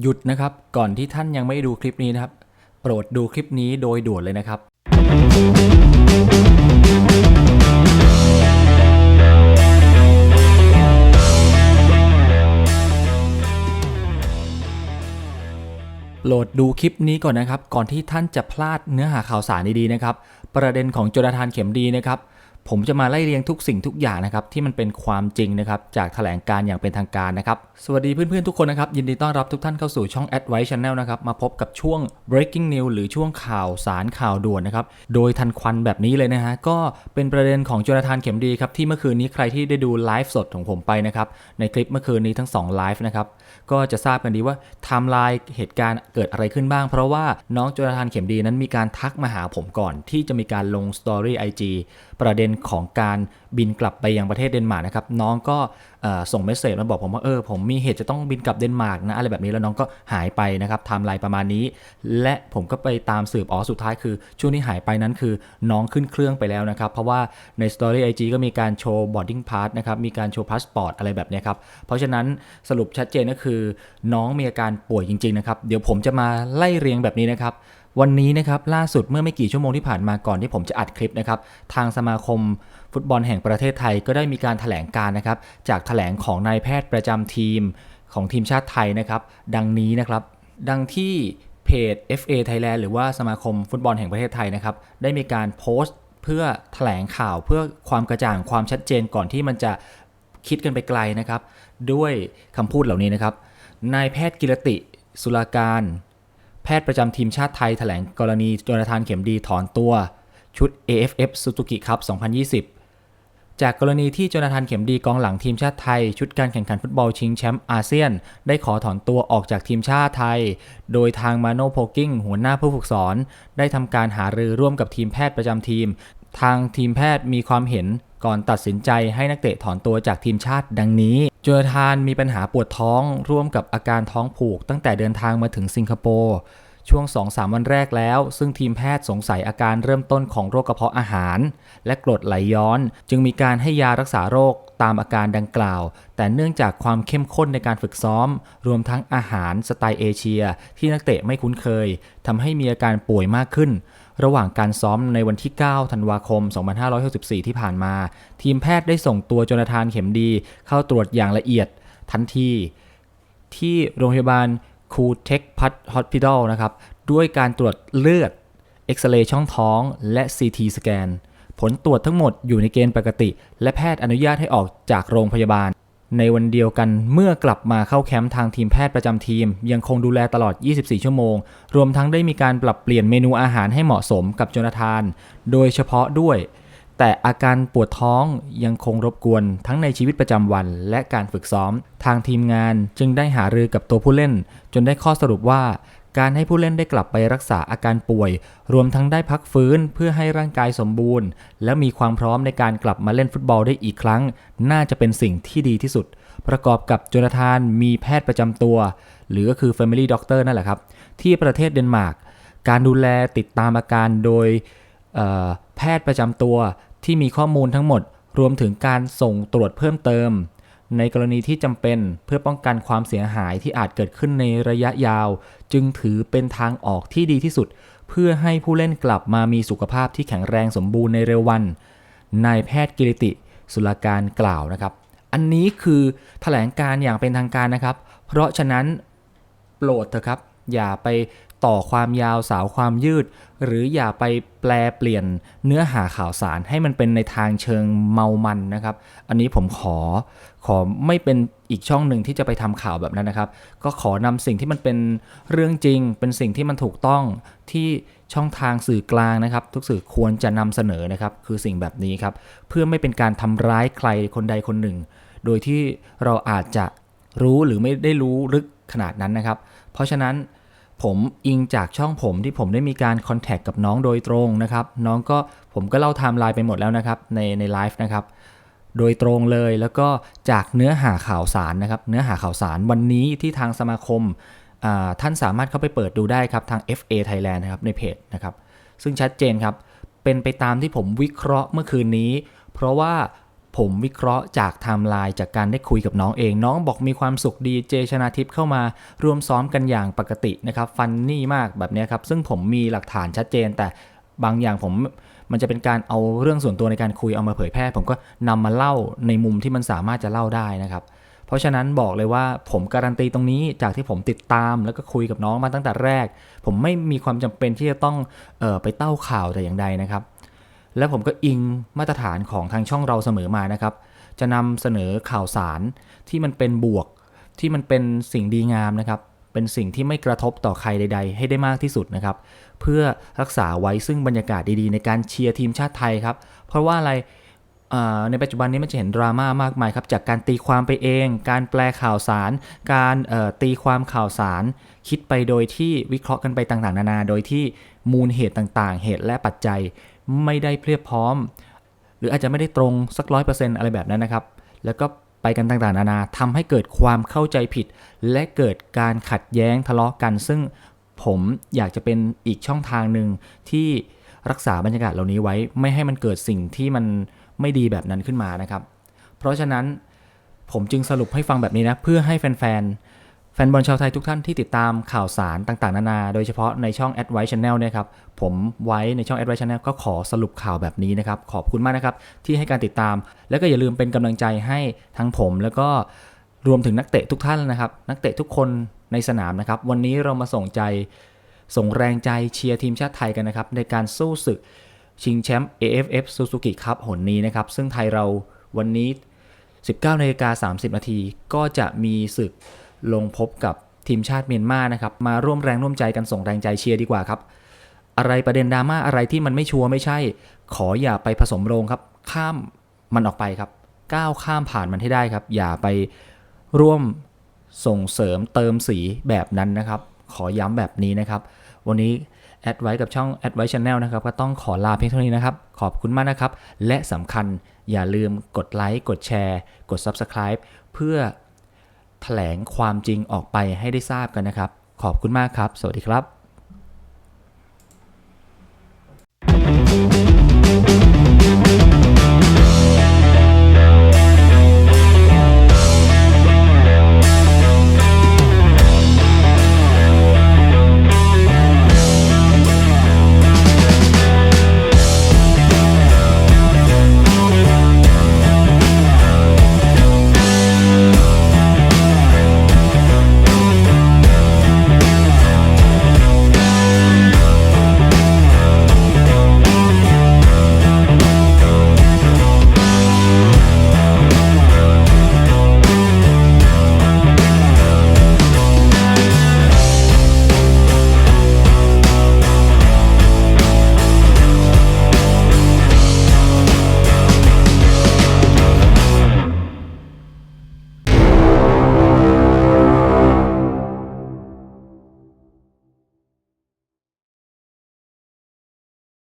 หยุดนะครับ ก่อนที่ท่านยังไม่ดูคลิปนี้นะครับ โปรดดูคลิปนี้โดยด่วนเลยนะครับ โหลดดูคลิปนี้ก่อนนะครับ ก่อนที่ท่านจะพลาดเนื้อหาข่าวสารดีๆนะครับ ประเด็นของโจนาธานเข็มดีนะครับ ผมจะมาไล่เรียงทุกสิ่งทุกอย่างนะครับที่มันเป็นความจริงนะครับจากแถลงการอย่างเป็นทางการนะครับ สวัสดีเพื่อนๆทุกคนนะครับ ยินดีต้อนรับทุกท่านเข้าสู่ช่อง Advice Channel นะครับ มาพบกับช่วง breaking news หรือช่วงข่าวสารข่าวด่วนนะครับ โดยทันควันแบบนี้เลยนะฮะ ก็เป็นประเด็นของจนาธานเข็มดีครับ ที่เมื่อคืนนี้ใครที่ได้ดูไลฟ์สดของผมไปนะครับ ในคลิปเมื่อคืนนี้ทั้ง2ไลฟ์นะครับก็จะทราบกันดีว่าไทม์ไลน์เหตุการณ์เกิดอะไรขึ้นบ้าง เพราะว่าน้องจนาธานเข็มดีนั้นมีการทักมาหาผมก่อน ที่จะมีการลงสตอรี่ IG ประเด็นของการบินกลับไปยังประเทศเดนมาร์กนะครับน้องก็ส่งเมสเซจมาบอกผมว่าเออผมมีเหตุจะต้องบินกลับเดนมาร์กนะอะไรแบบนี้แล้วน้องก็หายไปนะครับไทม์ไลน์ประมาณนี้ และผมก็ไปตามสืบอ๋อสุดท้ายคือ ช่วงที่หายไปนั้นคือน้องขึ้นเครื่องไปแล้วนะครับ เพราะว่าในสตอรี่ไอจีก็มีการโชว์บอร์ดิ้งพาสนะครับมีการโชว์พาสปอร์ตอะไรแบบนี้ครับเพราะฉะนั้นสรุปชัดเจนก็คือ น้องมีอาการป่วยจริงๆนะครับเดี๋ยวผมจะมาไล่เรียงแบบนี้นะครับ วันนี้นะครับล่าสุดเมื่อไม่กี่ชั่วโมงที่ผ่านมาก่อนที่ผมจะอัดคลิปนะครับทางสมาคมฟุตบอลแห่งประเทศไทยก็ได้มีการถแถลงการนะครับจากถแถลงของนายแพทย์ประจำทีมของทีมชาติไทยนะครับดังนี้นะครับดังที่เพจ FA Thailand หรือว่าสมาคมฟุตบอลแห่งประเทศไทยนะครับได้มีการโพสต์เพื่อถแถลงข่าวเพื่อความกระจ่างความชัดเจนก่อนที่มันจะคิดกันไปไกลนะครับ ด้วยคำพูดเหล่านี้นะครับนายแพทย์กิรติ สุลาการ แพทย์ประจำทีมชาติไทยแถลงกรณีโจนาธานเข็มดีถอนตัว ชุด AFF Suzuki Cup 2020 จากกรณีที่โจนาธานเข็มดีกองหลังทีมชาติไทย ชุดการแข่งขันฟุตบอลชิงแชมป์อาเซียน ได้ขอถอนตัวออกจากทีมชาติไทย โดยทางมาโนโพกิ้งหัวหน้าผู้ฝึกสอน ได้ทำการหารือร่วมกับทีมแพทย์ประจำทีม ทางทีมแพทย์มีความเห็นก่อนตัดสินใจให้นักเตะถอนตัวจากทีมชาติดังนี้ โจนาธานมีปัญหาปวดท้องร่วมกับอาการท้องผูกตั้งแต่เดินทางมาถึงสิงคโปร์ช่วง 2-3 วันแรกแล้ว ซึ่งทีมแพทย์สงสัยอาการเริ่มต้นของโรคกระเพาะอาหาร และกรดไหลย้อน จึงมีการให้ยารักษาโรคตามอาการดังกล่าว แต่เนื่องจากความเข้มข้นในการฝึกซ้อม รวมทั้งอาหารสไตล์เอเชีย ที่นักเตะไม่คุ้นเคยทำให้มีอาการป่วยมากขึ้น ระหว่างการซ้อมในวันที่ 9 ธันวาคม 2564 ที่ผ่านมา ทีมแพทย์ได้ส่งตัวโจนาธานเข็มดี เข้าตรวจอย่างละเอียดทันที ที่โรงพยาบาลคูเทคพัทฮอสพิทอลนะครับ ด้วยการตรวจเลือดเอ็กซเรย์ช่องท้อง และ CT สแกน ผลตรวจทั้งหมดอยู่ในเกณฑ์ปกติ และแพทย์อนุญาตให้ออกจากโรงพยาบาล ในวันเดียวกันเมื่อกลับมาเข้าแคมป์ทางทีมแพทย์ประจำทีม ยังคงดูแลตลอด 24 ชั่วโมง รวมทั้งได้มีการปรับเปลี่ยนเมนูอาหารให้เหมาะสมกับโจนาธาน โดยเฉพาะด้วย แต่อาการปวดท้องยังคงรบกวนทั้งในชีวิตประจำวันและการฝึกซ้อม ทางทีมงานจึงได้หารือกับตัวผู้เล่น จนได้ข้อสรุปว่า การให้ผู้เล่นได้กลับไปรักษาอาการป่วย รวมทั้งได้พักฟื้นเพื่อให้ร่างกายสมบูรณ์ และมีความพร้อมในการกลับมาเล่นฟุตบอลได้อีกครั้ง น่าจะเป็นสิ่งที่ดีที่สุด ประกอบกับโจนาธานมีแพทย์ประจำตัว หรือก็คือ Family Doctor นั่นแหละครับ ที่ประเทศเดนมาร์กการดูแลติดตามอาการโดยแพทย์ประจำตัวที่มีข้อมูลทั้งหมด รวมถึงการส่งตรวจเพิ่มเติม ในกรณีที่จำเป็นเพื่อป้องกันความเสียหายที่อาจเกิดขึ้นในระยะยาว จึงถือเป็นทางออกที่ดีที่สุด เพื่อให้ผู้เล่นกลับมามีสุขภาพที่แข็งแรงสมบูรณ์ในเร็ววัน นายแพทย์กิริติ สุลาการกล่าวนะครับ อันนี้คือแถลงการอย่างเป็นทางการนะครับ เพราะฉะนั้นโปรดเถอะครับ อย่าไป ต่อความยาวสาวความยืด หรืออย่าไปแปลเปลี่ยนเนื้อหาข่าวสารให้มันเป็นในทางเชิงเมามันนะครับ อันนี้ผมขอขอไม่เป็นอีกช่องหนึ่งที่จะไปทำข่าวแบบนั้นนะครับ ก็ขอนำสิ่งที่มันเป็นเรื่องจริง เป็นสิ่งที่มันถูกต้องที่ช่องทางสื่อกลางนะครับ ทุกสื่อควรจะนำเสนอนะครับ คือสิ่งแบบนี้ครับ เพื่อไม่เป็นการทำร้ายใครคนใดคนหนึ่ง โดยที่เราอาจจะรู้หรือไม่ได้รู้ลึกขนาดนั้นนะครับ เพราะฉะนั้น ผมอิงจากช่องผมที่ผมได้มีการคอนแทคกับน้องโดยตรงนะครับ น้องก็ผมก็เล่าไทม์ไลน์ไปหมดแล้วนะครับในในไลฟ์นะครับ โดยตรงเลยแล้วก็จากเนื้อหาข่าวสารนะครับ เนื้อหาข่าวสารวันนี้ที่ทางสมาคมาท่านสามารถเข้าไปเปิดดูได้ครับทาง FA Thailand นะครับในเพจนะครับ ซึ่งชัดเจนครับ เป็นไปตามที่ผมวิเคราะห์เมื่อคืนนี้ เพราะว่า ผมวิเคราะห์จากไทม์ไลน์จากการได้คุยกับน้องเอง น้องบอกมีความสุขดีเจชนาทิพย์เข้ามาร่วมซ้อมกันอย่างปกตินะครับ ฟันนี่มากแบบนี้ครับ ซึ่งผมมีหลักฐานชัดเจน แต่บางอย่างผมมันจะเป็นการเอาเรื่องส่วนตัวในการคุยเอามาเผยแพร่ ผมก็นำมาเล่าในมุมที่มันสามารถจะเล่าได้นะครับเพราะฉะนั้นบอกเลยว่าผมการันตีตรงนี้จากที่ผมติดตามแล้วก็คุยกับน้องมาตั้งแต่แรก ผมไม่มีความจำเป็นที่จะต้องออไปเต้าข่าวแต่อย่างใดนะครับ และผมก็อิงมาตรฐานของทางช่องเราเสมอมานะครับ จะนำเสนอข่าวสารที่มันเป็นบวก ที่มันเป็นสิ่งดีงามนะครับ เป็นสิ่งที่ไม่กระทบต่อใครใด ๆ ให้ได้มากที่สุดนะครับ เพื่อรักษาไว้ซึ่งบรรยากาศดีๆ ในการเชียร์ทีมชาติไทยครับ เพราะว่าอะไรในปัจจุบันนี้มันจะเห็นดราม่ามากมายครับ จากการตีความไปเอง การแปลข่าวสาร การตีความข่าวสาร คิดไปโดยที่วิเคราะห์กันไปต่างๆ นานา โดยที่มูลเหตุต่างๆ เหตุและปัจจัย ไม่ได้เพียบพร้อม หรืออาจจะไม่ได้ตรงสักร้อยเปอร์เซ็นต์อะไรแบบนั้นนะครับ แล้วก็ไปกันต่างๆนานาทำให้เกิดความเข้าใจผิด และเกิดการขัดแย้งทะเลาะกัน ซึ่งผมอยากจะเป็นอีกช่องทางหนึ่งที่รักษาบรรยากาศเหล่านี้ไว้ ไม่ให้มันเกิดสิ่งที่มันไม่ดีแบบนั้นขึ้นมานะครับ เพราะฉะนั้นผมจึงสรุปให้ฟังแบบนี้นะ เพื่อให้แฟนๆ แฟนบอลชาวไทยทุกท่านที่ติดตามข่าวสารต่างๆ นานา โดยเฉพาะในช่อง a d v i c e Channel เนี่ยครับ ผมไว้ในช่อง a d v i c e Channel ก็ขอสรุปข่าวแบบนี้นะครับ ขอบคุณมากนะครับ ที่ให้การติดตาม แล้วก็อย่าลืมเป็นกำลังใจให้ทั้งผมแล้วก็รวมถึงนักเตะทุกท่านนะครับ นักเตะทุกคนในสนามนะครับ วันนี้เรามาส่งใจส่งแรงใจเชียร์ทีมชาติไทยกันนะครับ ในการสู้ศึกชิงแชมป์ AFF Suzuki Cup หนนี้นะครับ ซึ่งไทยเราวันนี้ 19นาฬิกา30นาทีก็จะมีศึก ลงพบกับทีมชาติเมียนมานะครับมาร่วมแรงร่วมใจกันส่งแรงใจเชียร์ดีกว่าครับ อะไรประเด็นดราม่าอะไรที่มันไม่ชัวร์ไม่ใช่ ขออย่าไปผสมโรงครับ ข้ามมันออกไปครับ ก้าวข้ามผ่านมันให้ได้ครับ อย่าไปร่วมส่งเสริมเติมสีแบบนั้นนะครับ ขอย้ำแบบนี้นะครับ วันนี้แอดไว้กับช่อง a d v i c e Channel นะครับ ก็ต้องขอลาเพียงเท่านี้นะครับ ขอบคุณมากนะครับ และสำคัญอย่าลืมกดไลค์กดแชร์ กด Subscribe เพื่อ แถลงความจริงออกไปให้ได้ทราบกันนะครับ ขอบคุณมากครับ สวัสดีครับ